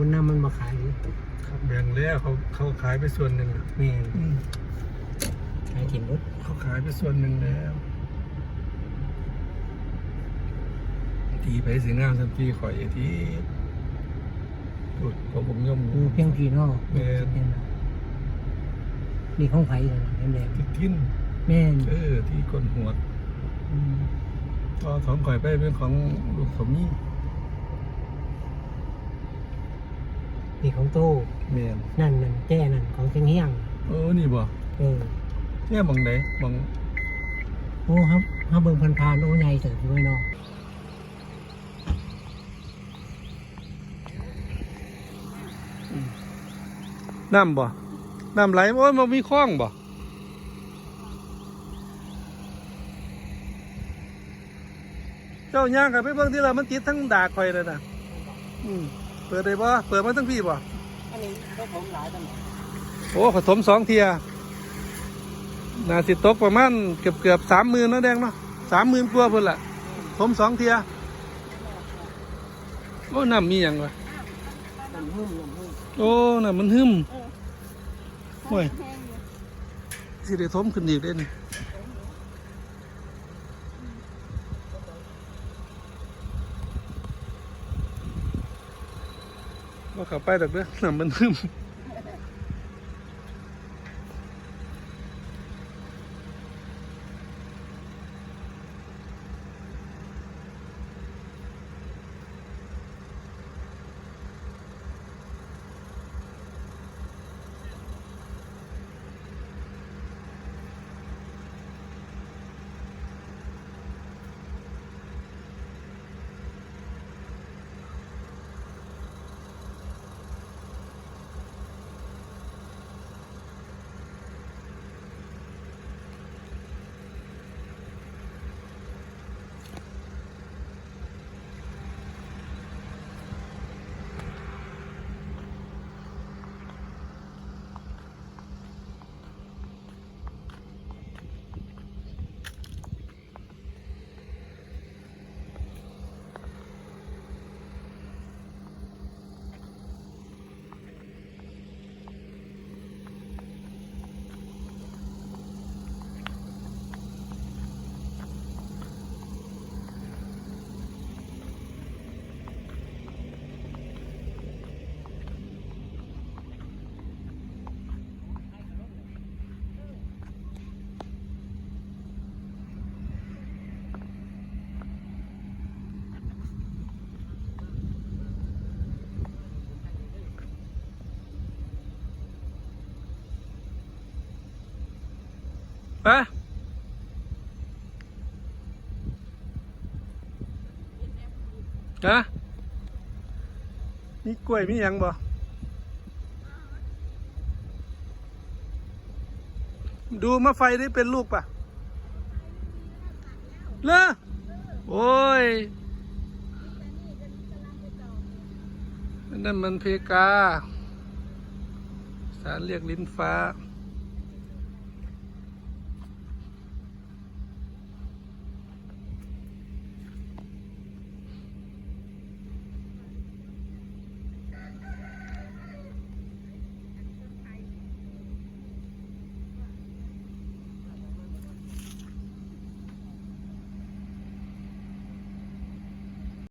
มันนำมันมาขายเลยครับแบ่งแล้วเขาเขาขายไปส่วนหนึ่งแล้วแม่นอืมขายถิ่มรถเขาขายไปส่วนหนึ่งแล้วทีไปสีงามสันทีข่อยที่พูดของผมย่อมคือเพียงพี่นอกแม่นนี่ของไผ่เลยนะแดงที่ทิ้นๆแม่นเออที่ก้นหัวดอืม ต่อสองข่อยไปเป็นของลูกสมนี่ นี่ของโตเมียนนั่นนั่นแจ้นั่นของเชียงเฮียงเออนี่บ่เออเนี่ยบังไหนบังโอ้ครับถ้าเบิ่งพันๆโอ้ใหญ่เสิร์ฟด้วยเนาะน้ำบ่น้ำไหลโอ้ยมันมีคลองบ่เจ้าย่างกันไปเบิ่งที่ละมันติดทั้งดากข่อยเลยนะอืม เปิดได้บ่เปิดมาทั้งพี่บ่อันนี้ก็ผมหลายตั้งโอ้ขถมสองเทียน่าสิตกประมาณเกือบเกือบสามหมื่นนะแดงเนาะสามหมื่นกว่าเพิ่นละถมสองเทียโอ้น้ำมีอย่างวะน้ำหุ่มน้ำหุ่มโอ้น้ำมันหึมเออโอ้ยแห้งอยู่สิได้ถมขึ้นอีกเด่น ว่าเข้าไปดอกเด้อน้ำมันทึม ไปฮะมีกล้วยมียังบ่ดูมะไฟได้เป็นลูกปะเลอโอ้ยนั่นมันเพกา สารเรียกลิ้นฟ้า